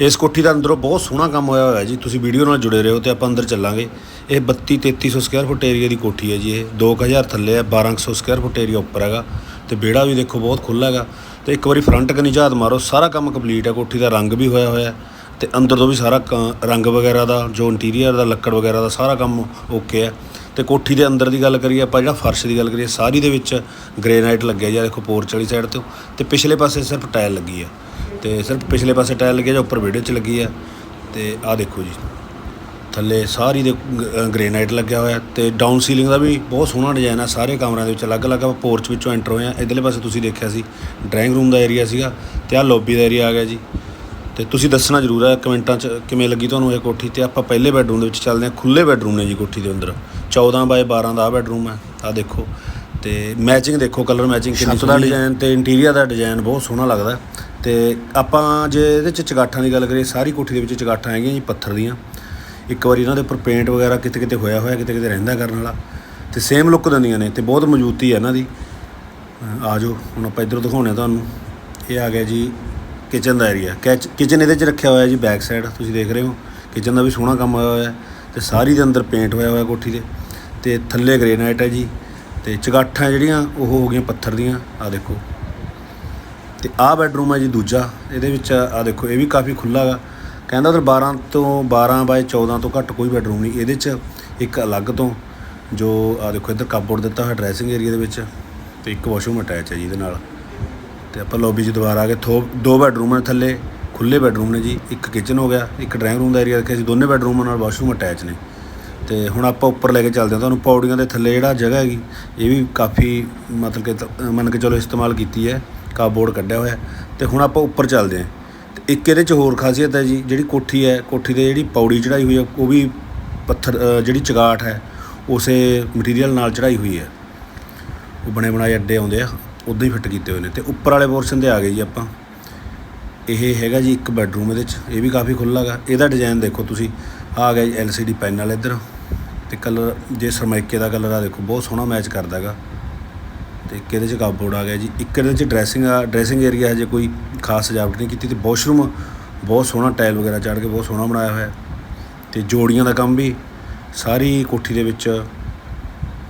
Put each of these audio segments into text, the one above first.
ਇਸ ਕੋਠੀ ਦਾ ਅੰਦਰੋਂ ਬਹੁਤ ਸੋਹਣਾ ਕੰਮ ਹੋਇਆ ਹੋਇਆ ਜੀ। ਤੁਸੀਂ ਵੀਡੀਓ ਨਾਲ ਜੁੜੇ ਰਹੋ ਤੇ ਆਪਾਂ ਅੰਦਰ ਚੱਲਾਂਗੇ। ਇਹ 32 3300 ਸਕੁਅਰ ਫੁੱਟ ਏਰੀਆ ਦੀ ਕੋਠੀ ਹੈ ਜੀ ਇਹ। 2000 ਥੱਲੇ ਹੈ 1200 ਸਕੁਅਰ ਫੁੱਟ ਏਰੀਆ ਉੱਪਰ ਹੈਗਾ। ਤੇ ਬੇੜਾ ਵੀ ਦੇਖੋ ਬਹੁਤ ਖੁੱਲ੍ਹਾ ਹੈਗਾ। ਤੇ ਇੱਕ ਵਾਰੀ ਫਰੰਟ ਕਨੀ ਝਾਤ ਮਾਰੋ, ਸਾਰਾ ਕੰਮ ਕੰਪਲੀਟ ਹੈ। ਕੋਠੀ ਦਾ ਰੰਗ ਵੀ ਹੋਇਆ ਹੋਇਆ ਹੈ। ਤੇ ਅੰਦਰ ਤੋਂ ਵੀ ਸਾਰਾ ਕ- ਰੰਗ ਵਗੈਰਾ ਦਾ, ਜੋ ਇੰਟੀਰੀਅਰ ਦਾ, ਲੱਕੜ ਵਗੈਰਾ ਦਾ ਸਾਰਾ ਕੰਮ ਓਕੇ ਹੈ। ਤੇ ਕੋਠੀ ਦੇ ਅੰਦਰ ਦੀ ਗੱਲ ਕਰੀਏ, ਆਪਾਂ ਜਿਹੜਾ ਫਰਸ਼ ਦੀ ਗੱਲ ਕਰੀਏ, ਸਾਰੀ ਦੇ ਵਿੱਚ ਗ੍ਰੇਨਾਈਟ ਲੱਗਿਆ ਜੀ। ਦੇਖੋ ਪੋਰਚ ਵਾਲੀ ਸਾਈਡ ਤੋਂ। ਤੇ ਪਿਛਲੇ ਪਾਸੇ ਸਿਰਫ ਟਾਇਲ ਲੱਗੀ ਹੈ। ਤੇ ਸਿਰਫ ਪਿਛਲੇ ਪਾਸੇ ਟਾਇਲ ਲੱਗੀ ਹੈ ਜਾਂ ਉੱਪਰ ਵਿਹੜੇ 'ਚ ਲੱਗੀ ਹੈ ਤੇ ਆਹ ਦੇਖੋ ਜੀ ਥੱਲੇ ਸਾਰੀ ਦੇ ਗ੍ਰੇਨਾਈਟ ਲੱਗਿਆ ਹੋਇਆ ਤੇ ਡਾਊਨ ਸੀਲਿੰਗ ਦਾ ਵੀ ਬਹੁਤ ਸੋਹਣਾ ਡਿਜ਼ਾਈਨ ਆ। ਸਾਰੇ ਕਮਰਿਆਂ ਦੇ ਵਿੱਚ ਅਲੱਗ-ਅਲੱਗ ਆਪਾਂ ਪੋਰਚ ਵਿੱਚੋਂ ਐਂਟਰ ਹੋਏ ਆ। ਇਧਰਲੇ ਪਾਸੇ ਤੁਸੀਂ ਦੇਖਿਆ ਸੀ ਡਰਾਇੰਗ ਰੂਮ ਦਾ ਏਰੀਆ ਸੀਗਾ ਤੇ ਆਹ ਲੌਬੀ ਦਾ ਏਰੀਆ ਆ ਗਿਆ ਜੀ। ਤੇ ਤੁਸੀਂ ਦੱਸਣਾ ਜ਼ਰੂਰ ਹੈ ਕਮੈਂਟਾਂ 'ਚ ਕਿਵੇਂ ਲੱਗੀ ਤੁਹਾਨੂੰ ਇਹ ਕੋਠੀ ਤੇ ਆਪਾਂ ਪਹਿਲੇ ਬੈੱਡਰੂਮ ਦੇ ਵਿੱਚ ਚੱਲਦੇ ਹਾਂ ਖੁੱਲੇ ਬੈੱਡਰੂਮ ਨੇ ਜੀ ਕੋਠੀ ਦੇ ਅੰਦਰ। 14 ਬਾਏ 12 ਦਾ ਬੈੱਡਰੂਮ ਹੈ ਆਹ ਦੇਖੋ। ਤੇ ਮੈਚਿੰਗ ਦੇਖੋ ਕਲਰ ਮੈਚਿੰਗ ਕਿੰਨੀ ਸੋਹਣੀ ਡਿਜ਼ਾਈਨ ਤੇ ਇੰਟੀਰੀਅਰ ਦਾ ਡਿਜ਼ਾਈਨ ਬਹੁਤ ਸੋਹਣਾ ਲੱਗਦਾ। ਹੈ। ਤੇ ਆਪਾਂ ਜੇ ਇਹਦੇ 'ਚ ਚਗਾਠਾਂ ਦੀ ਗੱਲ ਕਰੀਏ, ਸਾਰੀ ਕੋਠੀ ਦੇ ਵਿੱਚ ਚਗਾਠਾਂ ਹੈਗੀਆਂ ਜੀ, ਪੱਥਰ ਦੀਆਂ। ਇੱਕ ਵਾਰੀ ਇਹਨਾਂ ਦੇ ਉੱਪਰ ਪੇਂਟ ਵਗੈਰਾ ਕਿਤੇ ਕਿਤੇ ਹੋਇਆ ਹੋਇਆ, ਕਿਤੇ ਕਿਤੇ ਰਹਿੰਦਾ ਕਰਨ ਵਾਲਾ। ਤੇ ਸੇਮ ਲੁੱਕ ਦਿੰਦੀਆਂ ਨੇ ਤੇ ਬਹੁਤ ਮਜ਼ਬੂਤੀ ਹੈ ਇਹਨਾਂ ਦੀ। ਅਹ ਆ ਜਾਓ ਹੁਣ ਆਪਾਂ ਇੱਧਰੋਂ ਦਿਖਾਉਂਦੇ ਹਾਂ ਤੁਹਾਨੂੰ। ਇਹ ਆ ਗਿਆ ਜੀ ਕਿਚਨ ਦਾ ਏਰੀਆ ਕਿਚਨ ਇਹਦੇ 'ਚ ਰੱਖਿਆ ਹੋਇਆ ਜੀ ਬੈਕ ਸਾਈਡ ਤੁਸੀਂ ਦੇਖ ਰਹੇ ਹੋ। ਕਿਚਨ ਦਾ ਵੀ ਸੋਹਣਾ ਕੰਮ ਹੋਇਆ ਹੋਇਆ। ਹੈ ਤੇ ਸਾਰੀ ਦੇ ਅੰਦਰ ਪੇਂਟ ਹੋਇਆ ਹੋਇਆ ਕੋਠੀ ਦੇ। ਤੇ ਥੱਲੇ ਗ੍ਰੇਨਾਈਟ ਹੈ ਜੀ। ਤੇ ਚਗਾਠਾਂ ਜਿਹੜੀਆਂ, ਉਹ ਹੋ ਗਈਆਂ ਪੱਥਰ ਦੀਆਂ। ਆ ਦੇਖੋ। ਤੇ ਆਹ ਬੈਡਰੂਮ ਹੈ ਜੀ ਦੂਜਾ, ਇਹਦੇ ਵਿੱਚ ਆ ਦੇਖੋ, ਇਹ ਵੀ ਕਾਫੀ ਖੁੱਲ੍ਹਾ ਹੈਗਾ ਕਹਿੰਦਾ ਉਧਰ 12 ਤੋਂ 12 ਬਾਏ 14 ਤੋਂ ਘੱਟ ਕੋਈ ਬੈਡਰੂਮ ਨਹੀਂ। ਇਹਦੇ 'ਚ ਇੱਕ ਅਲੱਗ ਤੋਂ ਜੋ ਆ ਦੇਖੋ, ਇੱਧਰ ਕਪਬੋਰਡ ਦਿੱਤਾ ਹੋਇਆ ਡਰੈਸਿੰਗ ਏਰੀਆ ਦੇ ਵਿੱਚ ਤੇ ਇੱਕ ਵਾਸ਼ਰੂਮ ਅਟੈਚ ਹੈ ਜੀ ਇਹਦੇ ਨਾਲ। ਤੇ ਆਪਾਂ ਲੌਬੀ 'ਚ ਦੁਬਾਰਾ ਆ ਗਏ ਥੋ, ਦੋ ਬੈਡਰੂਮ ਨੇ ਥੱਲੇ ਖੁੱਲੇ ਬੈਡਰੂਮ ਨੇ ਜੀ, ਇੱਕ ਕਿਚਨ ਹੋ ਗਿਆ, ਇੱਕ ਡਰਾਇੰਗ ਰੂਮ ਦਾ ਏਰੀਆ ਰੱਖਿਆ ਸੀ। ਦੋਨੇ ਬੈੱਡਰੂਮਾਂ ਨਾਲ ਵਾਸ਼ਰੂਮ ਅਟੈਚ ਨੇ। ਤੇ ਹੁਣ ਆਪਾਂ ਉੱਪਰ ਲੈ ਕੇ ਚੱਲਦੇ ਹਾਂ। ਤੁਹਾਨੂੰ ਪੌੜੀਆਂ ਦੇ ਥੱਲੇ ਜਿਹੜਾ ਜਗ੍ਹਾ ਹੈਗੀ, ਇਹ ਵੀ ਕਾਫੀ ਮਤਲਬ ਕਿ ਮੰਨ ਕੇ ਚਲੋ ਇਸਤੇਮਾਲ ਕੀਤੀ ਹੈ। ਕਾਬੋਰਡ ਕੱਢਿਆ ਹੋਇਆ ਤੇ ਹੁਣ ਆਪਾਂ ਉੱਪਰ ਚੱਲਦੇ ਹਾਂ। ਤੇ ਇੱਕ ਇਹਦੇ 'ਚ ਹੋਰ ਖਾਸੀਅਤ ਹੈ ਜੀ, ਜਿਹੜੀ ਕੋਠੀ ਹੈ, ਕੋਠੀ ਤੇ ਜਿਹੜੀ ਪੌੜੀ ਚੜਾਈ ਹੋਈ ਹੈ, ਉਹ ਵੀ ਪੱਥਰ ਜਿਹੜੀ ਚਗਾਟ ਹੈ, ਉਸੇ ਮਟੀਰੀਅਲ ਨਾਲ ਚੜਾਈ ਹੋਈ ਹੈ। ਉਹ ਬਣੇ ਬਣਾਏ ਅੱਡੇ ਆਉਂਦੇ ਆ, ਉੱਦਾਂ ਹੀ ਫਿੱਟ ਕੀਤੇ ਹੋਏ ਨੇ। ਤੇ ਉੱਪਰ ਵਾਲੇ ਪੋਰਸ਼ਨ ਤੇ ਆ ਗਏ ਜੀ ਆਪਾਂ। ਇਹ ਹੈਗਾ ਜੀ ਇੱਕ ਬੈਡਰੂਮ ਇਹਦੇ 'ਚ, ਇਹ ਵੀ ਕਾਫੀ ਖੁੱਲ੍ਹਾ ਗਾ ਇਹਦਾ ਡਿਜ਼ਾਈਨ ਦੇਖੋ ਤੁਸੀਂ। ਆ ਗਿਆ ਜੀ LCD ਪੈਨ ਵਾਲਾ ਇੱਧਰ। ਤੇ ਕਲਰ ਜੇ ਸਰਮਾਇਕੇ ਦਾ ਕਲਰ ਆ ਦੇਖੋ, ਬਹੁਤ ਸੋਹਣਾ ਮੈਚ ਕਰਦਾ ਅਤੇ ਇੱਕ ਇਹਦੇ 'ਚ ਕਾਬੋਰਡ ਆ ਗਿਆ ਜੀ। ਇੱਕ ਇਹਦੇ 'ਚ ਡਰੈਸਿੰਗ ਆ ਡਰੈਸਿੰਗ ਏਰੀਆ ਹਜੇ ਕੋਈ ਖਾਸ ਸਜਾਵਟ ਨਹੀਂ ਕੀਤੀ ਤੇ ਵਾਸ਼ਰੂਮ ਬਹੁਤ ਸੋਹਣਾ ਟਾਇਲ ਵਗੈਰਾ ਚੜ੍ਹ ਕੇ ਬਹੁਤ ਸੋਹਣਾ ਬਣਾਇਆ ਹੋਇਆ। ਹੈ। ਤੇ ਜੋੜੀਆਂ ਦਾ ਕੰਮ ਵੀ ਸਾਰੀ ਕੋਠੀ ਦੇ ਵਿੱਚ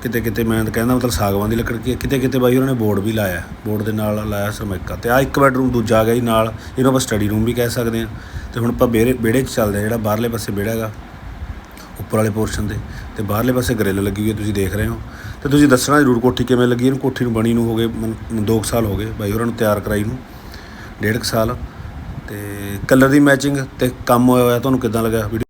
ਕਿਤੇ ਕਿਤੇ ਮੈਂ ਤਾਂ ਕਹਿੰਦਾ ਮਤਲਬ ਸਾਗਵਾਨ ਦੀ ਲੱਕੜ ਕੀ ਹੈ, ਕਿਤੇ ਕਿਤੇ ਬਾਈ ਉਹਨਾਂ ਨੇ ਬੋਰਡ ਵੀ ਲਾਇਆ ਬੋਰਡ ਦੇ ਨਾਲ ਲਾਇਆ ਸਰਮਾਇਕਾ ਤੇ ਆ ਇੱਕ ਬੈਡਰੂਮ ਦੂਜਾ ਆ ਗਿਆ ਜੀ ਨਾਲ। ਇਹਨੂੰ ਆਪਾਂ ਸਟੱਡੀ ਰੂਮ ਵੀ ਕਹਿ ਸਕਦੇ ਹਾਂ। ਤੇ ਹੁਣ ਆਪਾਂ ਵਿਹੜੇ ਵਿਹੜੇ 'ਚ ਚੱਲਦੇ ਹਾਂ ਜਿਹੜਾ ਬਾਹਰਲੇ ਪਾਸੇ ਵਿਹੜਾ ਹੈਗਾ। ਉੱਪਰ ਵਾਲੇ ਪੋਰਸ਼ਨ ਤੇ ਤੇ ਬਾਹਰਲੇ ਪਾਸੇ ਗ੍ਰਿਲ ਲੱਗੀ ਹੋਈ ਹੈ, ਤੁਸੀਂ ਦੇਖ ਰਹੇ ਹੋ। ਤੇ ਤੁਸੀਂ ਦੱਸਣਾ ਜ਼ਰੂਰ ਕੋਠੀ ਕਿਵੇਂ ਲੱਗੀ, ਇਹਨੂੰ ਕੋਠੀ ਨੂੰ ਬਣੀ ਨੂੰ ਹੋ ਗਏ 2 ਸਾਲ ਹੋ ਗਏ ਬਾਈ ਹੋਰਾਂ ਨੂੰ ਤਿਆਰ ਕਰਾਈ ਨੂੰ, ਡੇਢ ਕੁ ਸਾਲ। ਤੇ ਕਲਰ ਦੀ ਮੈਚਿੰਗ ਤੇ ਕੰਮ ਹੋਇਆ ਹੋਇਆ, ਤੁਹਾਨੂੰ ਕਿਦਾਂ ਲੱਗਾ ਵੀਡੀਓ